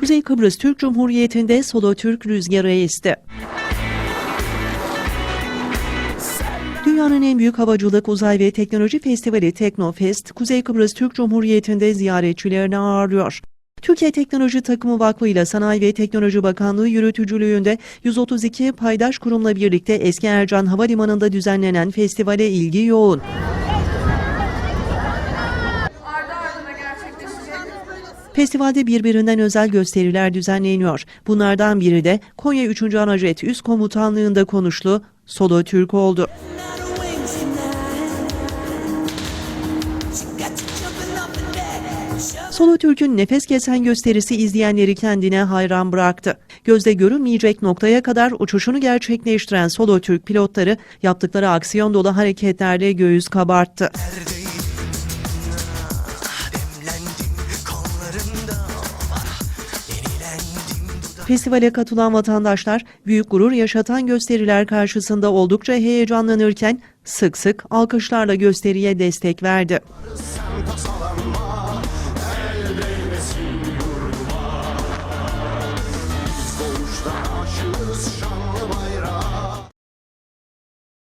Kuzey Kıbrıs Türk Cumhuriyeti'nde solo Türk rüzgarı esti. Dünyanın en büyük havacılık, uzay ve teknoloji festivali Teknofest, Kuzey Kıbrıs Türk Cumhuriyeti'nde ziyaretçilerini ağırlıyor. Türkiye Teknoloji Takımı Vakfı ile Sanayi ve Teknoloji Bakanlığı yürütücülüğünde 132 paydaş kurumla birlikte Eski Ercan Havalimanı'nda düzenlenen festivale ilgi yoğun. Festivalde birbirinden özel gösteriler düzenleniyor. Bunlardan biri de Konya 3. Anajet Üst Komutanlığı'nda konuşlu Solo Türk oldu. Solo Türk'ün nefes kesen gösterisi izleyenleri kendine hayran bıraktı. Gözde görünmeyecek noktaya kadar uçuşunu gerçekleştiren Solo Türk pilotları yaptıkları aksiyon dolu hareketlerle göğüs kabarttı. Demlendim Festivale katılan vatandaşlar büyük gurur yaşatan gösteriler karşısında oldukça heyecanlanırken sık sık alkışlarla gösteriye destek verdi. Aşığız